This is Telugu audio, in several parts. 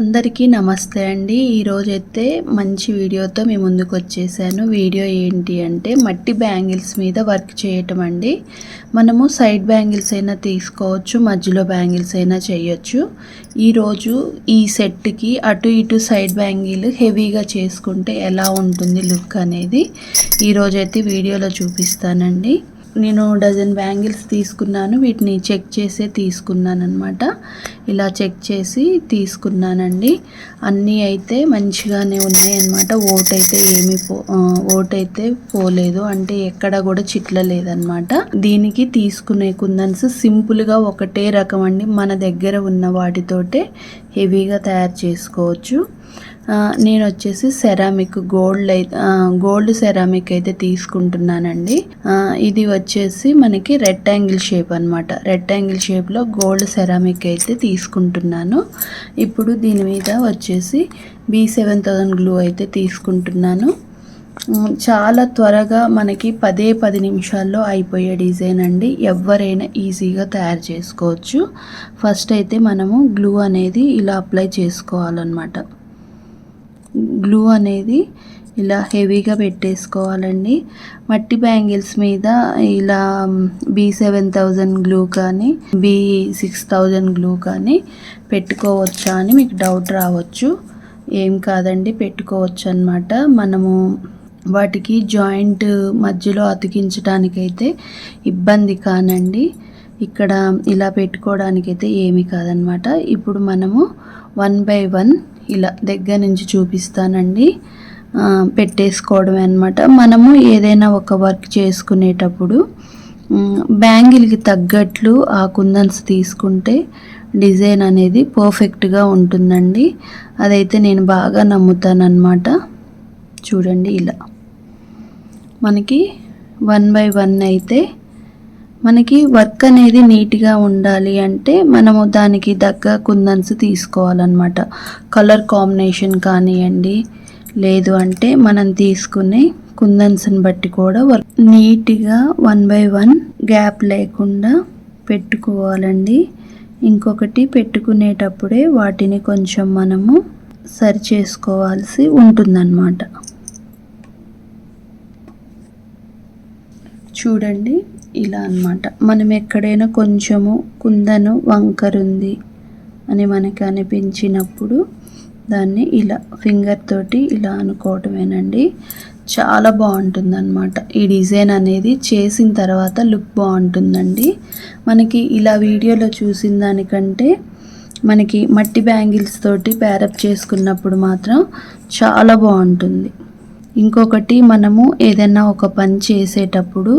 అందరికీ నమస్తే అండి. ఈరోజైతే మంచి వీడియోతో మీ ముందుకు వచ్చేసాను. వీడియో ఏంటి అంటే మట్టి బ్యాంగిల్స్ మీద వర్క్ చేయటం అండి. మనము సైడ్ బ్యాంగిల్స్ అయినా తీసుకోవచ్చు మధ్యలో బ్యాంగిల్స్ అయినా చేయొచ్చు. ఈరోజు ఈ సెట్కి అటు ఇటు సైడ్ బ్యాంగిల్ హెవీగా చేసుకుంటే ఎలా ఉంటుంది లుక్ అనేది ఈరోజైతే వీడియోలో చూపిస్తానండి. నేను డజన్ బ్యాంగిల్స్ తీసుకున్నాను. వీటిని చెక్ చేసే తీసుకున్నాను అనమాట ఇలా చెక్ చేసి తీసుకున్నానండి. అన్నీ అయితే మంచిగానే ఉన్నాయన్నమాట. ఓట్ అయితే ఏమి పో ఓట్ అయితే పోలేదు. అంటే ఎక్కడ కూడా చిట్లలేదన్నమాట. దీనికి తీసుకునే కుందన్స్ సింపుల్గా ఒకటే రకం అండి. మన దగ్గర ఉన్న వాటితోటే హెవీగా తయారు చేసుకోవచ్చు. నేను వచ్చేసి సెరామిక్ గోల్డ్ అయితే గోల్డ్ సెరామిక్ అయితే తీసుకుంటున్నానండి. ఇది వచ్చేసి మనకి రెక్టాంగిల్ షేప్ అనమాట రెక్టాంగిల్ షేప్లో గోల్డ్ సెరామిక్ అయితే తీసుకుంటున్నాను. ఇప్పుడు దీని మీద వచ్చేసి బీ సెవెన్ థౌజండ్ గ్లూ అయితే తీసుకుంటున్నాను. చాలా త్వరగా మనకి పదే పది నిమిషాల్లో అయిపోయే డిజైన్ అండి. ఎవరైనా ఈజీగా తయారు చేసుకోవచ్చు. ఫస్ట్ అయితే మనము గ్లూ అనేది ఇలా అప్లై చేసుకోవాలన్నమాట. గ్లూ అనేది ఇలా హెవీగా పెట్టేసుకోవాలండి. మట్టి బ్యాంగిల్స్ మీద ఇలా బీ సెవెన్ థౌజండ్ గ్లూ కానీ బీ సిక్స్ థౌజండ్ గ్లూ కానీ పెట్టుకోవచ్చా అని మీకు డౌట్ రావచ్చు. ఏం కాదండి పెట్టుకోవచ్చు అనమాట మనము వాటికి జాయింట్ మధ్యలో అతికించడానికైతే ఇబ్బంది కానండి. ఇక్కడ ఇలా పెట్టుకోవడానికైతే ఏమీ కాదనమాట ఇప్పుడు మనము వన్ బై వన్ ఇలా దగ్గర నుంచి చూపిస్తానండి. పెట్టేసుకోవడమే అనమాట మనము ఏదైనా ఒక వర్క్ చేసుకునేటప్పుడు బ్యాంగిల్కి తగ్గట్లు ఆ కుందన్స్ తీసుకుంటే డిజైన్ అనేది పర్ఫెక్ట్గా ఉంటుందండి. అదైతే నేను బాగా నమ్ముతానన్నమాట. చూడండి ఇలా. మనకి వన్ బై వన్ అయితే మనకి వర్క్ అనేది నీట్గా ఉండాలి అంటే మనము దానికి తగ్గ కుందన్స్ తీసుకోవాలన్నమాట. కలర్ కాంబినేషన్ కానివ్వండి లేదు అంటే మనం తీసుకునే కుందన్స్ని బట్టి కూడా వర్క్ నీట్గా వన్ బై వన్ గ్యాప్ లేకుండా పెట్టుకోవాలండి. ఇంకొకటి పెట్టుకునేటప్పుడే వాటిని కొంచెం మనము సరి చేసుకోవాల్సి ఉంటుందన్నమాట. చూడండి. ఇలా అన్నమాట. మనం ఎక్కడైనా కొంచెము కుందను వంకరుంది అని మనకి అనిపించినప్పుడు దాన్ని ఇలా ఫింగర్ తోటి ఇలా అనుకోవటమేనండి. చాలా బాగుంటుంది అనమాట ఈ డిజైన్ అనేది చేసిన తర్వాత లుక్ బాగుంటుందండి. మనకి ఇలా వీడియోలో చూసిన దానికంటే మనకి మట్టి బ్యాంగిల్స్ తోటి ప్యారప్ చేసుకున్నప్పుడు మాత్రం చాలా బాగుంటుంది. ఇంకొకటి మనము ఏదైనా ఒక పని చేసేటప్పుడు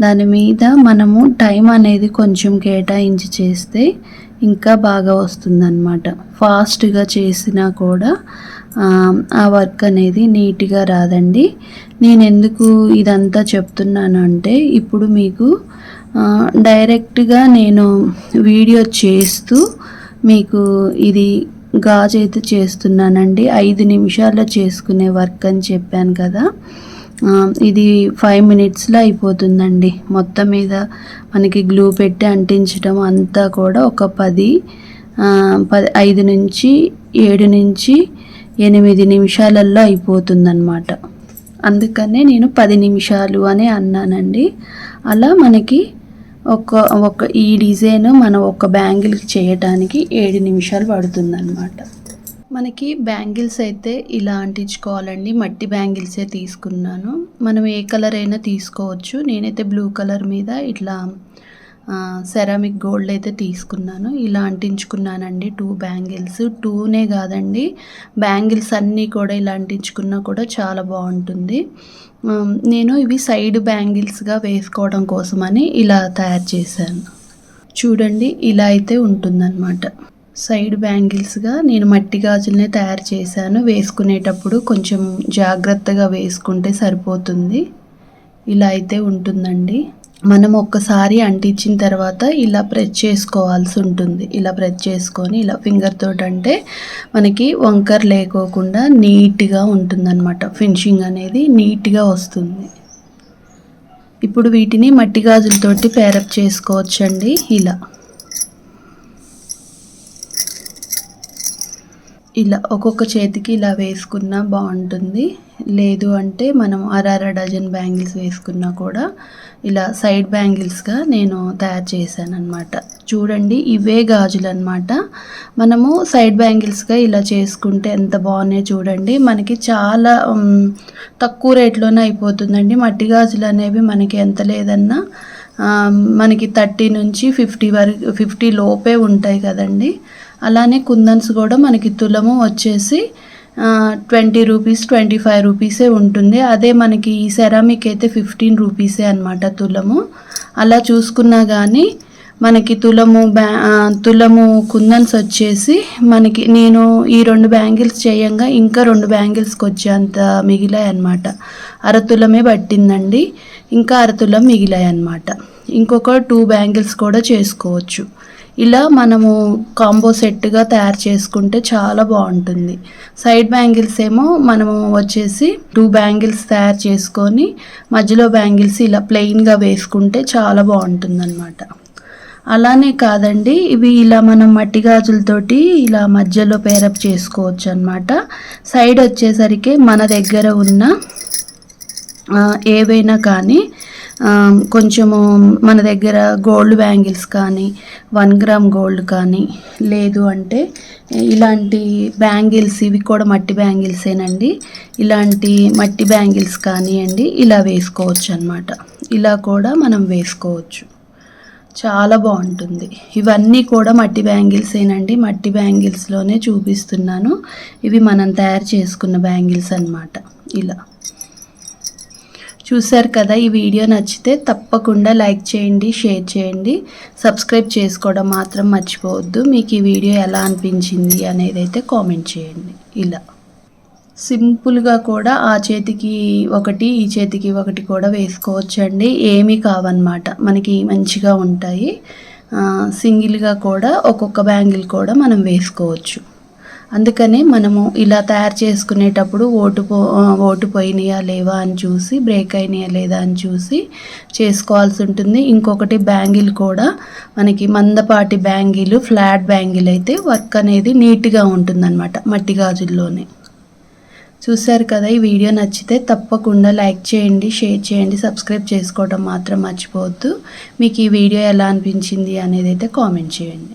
దాని మీద మనము టైం అనేది కొంచెం కేటాయించి చేస్తే ఇంకా బాగా వస్తుందన్నమాట. ఫాస్ట్గా చేసినా కూడా ఆ, వర్క్ అనేది నీట్గా రాదండి. నేను ఎందుకు ఇదంతా చెప్తున్నాను అంటే ఇప్పుడు మీకు డైరెక్ట్గా నేను వీడియో చేస్తూ మీకు ఇది గాజు అయితే చేస్తున్నానండి. ఐదు నిమిషాల్లో చేసుకునే వర్క్ అని చెప్పాను కదా. ఇది ఫైవ్ మినిట్స్లో అయిపోతుందండి. మొత్తం మీద మనకి గ్లూ పెట్టి అంటించడం అంతా కూడా ఒక పది పది ఐదు నుంచి ఏడు నుంచి ఎనిమిది నిమిషాలలో అయిపోతుందన్నమాట. అందుకనే నేను పది నిమిషాలు అని అన్నానండి. అలా మనకి ఒక ఒక ఈ డిజైన్ మనం ఒక బ్యాంగిల్కి చేయటానికి ఏడు నిమిషాలు పడుతుందన్నమాట. మనకి బ్యాంగిల్స్ అయితే ఇలా అంటించుకోవాలండి. మట్టి బ్యాంగిల్సే తీసుకున్నాను. మనం ఏ కలర్ అయినా తీసుకోవచ్చు. నేనైతే బ్లూ కలర్ మీద ఇట్లా సెరామిక్ గోల్డ్ అయితే తీసుకున్నాను. ఇలా అంటించుకున్నానండి టూ బ్యాంగిల్స్ టూనే కాదండి బ్యాంగిల్స్ అన్నీ కూడా ఇలా అంటించుకున్నా కూడా చాలా బాగుంటుంది. నేను ఇవి సైడ్ బ్యాంగిల్స్గా వేసుకోవడం కోసమని ఇలా తయారు చేశాను. చూడండి ఇలా అయితే ఉంటుందన్నమాట. సైడ్ బ్యాంగిల్స్గా నేను మట్టి గాజులనే తయారు చేశాను. వేసుకునేటప్పుడు కొంచెం జాగ్రత్తగా వేసుకుంటే సరిపోతుంది. ఇలా అయితే ఉంటుందండి. మనం ఒక్కసారి అంటించిన తర్వాత ఇలా ప్రెస్ చేసుకోవాల్సి ఉంటుంది. ఇలా ప్రెస్ చేసుకొని ఇలా ఫింగర్ తోటి అంటే మనకి వంకర్ లేకోకుండా నీట్గా ఉంటుందన్నమాట. ఫినిషింగ్ అనేది నీట్గా వస్తుంది. ఇప్పుడు వీటిని మట్టి గాజులతోటి పేరప్ చేసుకోవచ్చండి. ఇలా. ఇలా ఒక్కొక్క చేతికి ఇలా వేసుకున్నా బాగుంటుంది. లేదు అంటే మనం అర అర డజన్ బ్యాంగిల్స్ వేసుకున్నా కూడా ఇలా సైడ్ బ్యాంగిల్స్గా నేను తయారు చేశాను అనమాట చూడండి ఇవే గాజులు అనమాట మనము సైడ్ బ్యాంగిల్స్గా ఇలా చేసుకుంటే ఎంత బాగున్నాయి చూడండి. మనకి చాలా తక్కువ రేట్లోనే అయిపోతుందండి. మట్టి గాజులు అనేవి మనకి ఎంత లేదన్నా మనకి థర్టీ నుంచి ఫిఫ్టీ వరకు ఫిఫ్టీ లోపే ఉంటాయి కదండి. అలానే కుందన్స్ కూడా మనకి తులము వచ్చేసి ట్వంటీ రూపీస్ ట్వంటీ ఫైవ్ రూపీసే ఉంటుంది. అదే మనకి ఈ సెరామిక్ అయితే ఫిఫ్టీన్ రూపీసే అనమాట తులము. అలా చూసుకున్నా కానీ మనకి తులము బ్యా తులము కుందన్స్ వచ్చేసి మనకి నేను ఈ రెండు బ్యాంగిల్స్ చేయంగా ఇంకా రెండు బ్యాంగిల్స్కి వచ్చేంత మిగిలాయి అనమాట అరతులమే పట్టిందండి. ఇంకా అరతులం మిగిలాయి అనమాట ఇంకొక టూ బ్యాంగిల్స్ కూడా చేసుకోవచ్చు. ఇలా మనము కాంబో సెట్గా తయారు చేసుకుంటే చాలా బాగుంటుంది. సైడ్ బ్యాంగిల్స్ ఏమో మనము వచ్చేసి టూ బ్యాంగిల్స్ తయారు చేసుకొని మధ్యలో బ్యాంగిల్స్ ఇలా ప్లెయిన్గా వేసుకుంటే చాలా బాగుంటుంది అనమాట అలానే కాదండి ఇవి ఇలా మనం మట్టి గాజులతోటి ఇలా మధ్యలో పేరప్ చేసుకోవచ్చు అనమాట సైడ్ వచ్చేసరికి మన దగ్గర ఉన్న ఏవైనా కానీ కొంచెము మన దగ్గర గోల్డ్ బ్యాంగిల్స్ కానీ వన్ గ్రామ్ గోల్డ్ కానీ లేదు అంటే ఇలాంటి బ్యాంగిల్స్ ఇవి కూడా మట్టి బ్యాంగిల్సేనండి ఇలాంటి మట్టి బ్యాంగిల్స్ కానివ్వండి ఇలా వేసుకోవచ్చు అనమాట ఇలా కూడా మనం వేసుకోవచ్చు. చాలా బాగుంటుంది. ఇవన్నీ కూడా మట్టి బ్యాంగిల్సేనండి మట్టి బ్యాంగిల్స్లోనే చూపిస్తున్నాను. ఇవి మనం తయారు చేసుకున్న బ్యాంగిల్స్ అన్నమాట. ఇలా. చూశారు కదా ఈ వీడియో నచ్చితే తప్పకుండా లైక్ చేయండి షేర్ చేయండి. సబ్స్క్రైబ్ చేసుకోవడం మాత్రం మర్చిపోవద్దు. మీకు ఈ వీడియో ఎలా అనిపించింది అనేది అయితే కామెంట్ చేయండి. ఇలా. సింపుల్గా కూడా ఆ చేతికి ఒకటి ఈ చేతికి ఒకటి కూడా వేసుకోవచ్చండి. ఏమీ కావన్నమాట. మనకి మంచిగా ఉంటాయి. సింగిల్గా కూడా ఒక్కొక్క బ్యాంగిల్ కూడా మనం వేసుకోవచ్చు. అందుకనే మనము ఇలా తయారు చేసుకునేటప్పుడు ఓటు పో ఓటు పోయినాయా లేవా అని చూసి బ్రేక్ అయినాయా లేదా అని చూసి చేసుకోవాల్సి ఉంటుంది. ఇంకొకటి బ్యాంగిల్ కూడా మనకి మందపాటి బ్యాంగిల్ ఫ్లాట్ బ్యాంగిల్ అయితే వర్క్ అనేది నీట్గా ఉంటుందన్నమాట మట్టి గాజుల్లోనే. చూశారు కదా ఈ వీడియో నచ్చితే తప్పకుండా లైక్ చేయండి షేర్ చేయండి సబ్స్క్రైబ్ చేసుకోవడం మాత్రం మర్చిపోవద్దు. మీకు ఈ వీడియో ఎలా అనిపించింది అనేది అయితే కామెంట్ చేయండి.